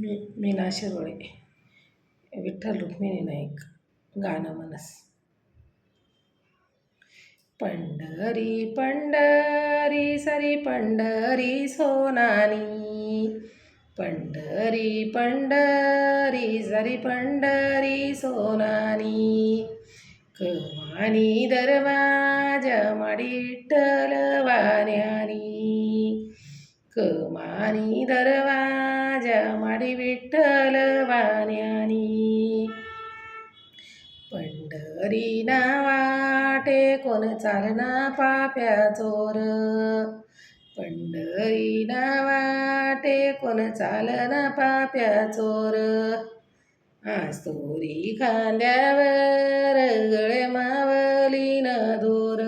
मी मीना शिरोळे विठ्ठल रुक्मिणी नाईक गाणं मनस. पंढरी पंढरी सरी पंढरी सोनानी पंढरी पंढरी सरी पंढरी सोनानी कमानी दरवाजा माडी विठ्ठल वाण्यानी कमानी दरवाजा पाडी विठ्ठल वाण्यानी पंढरी नावाटे कोण चालना पाप्या चोर पंढरी नावाटे कोण चालना पाप्या चोर आस्तोरी खांद्यावर गळे मावली न दोर.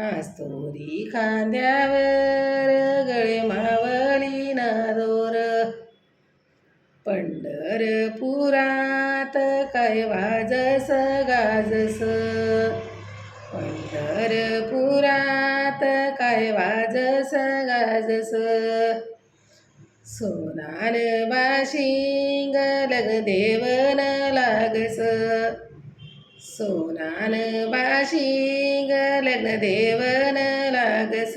आस्तोरी खांद्यावर गळे मावली पंढरपुरात काय वाजस गाजस? पंढरपुरात काय वाजस गाजस? सोनान बाशिंग लग देवन लागस। सोनान बाशिंग लग देवन लागस।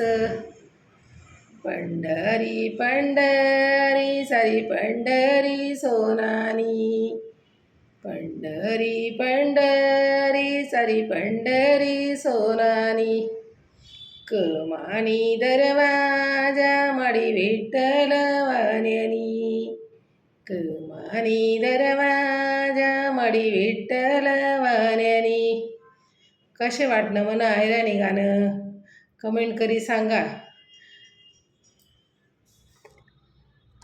पंढरी पंढरी सारी पंढरी सोनानी. पंढरी पंढरी सारी पंढरी सोनानी. कमानी दरवाजा मडी विठ्ठल वाण्यानी. कमानी दरवाजा मडी विठ्ठल वाण्यानी. कसे वाटणं म्हणा ऐराणी गाणं? कमेंट करी सांगा.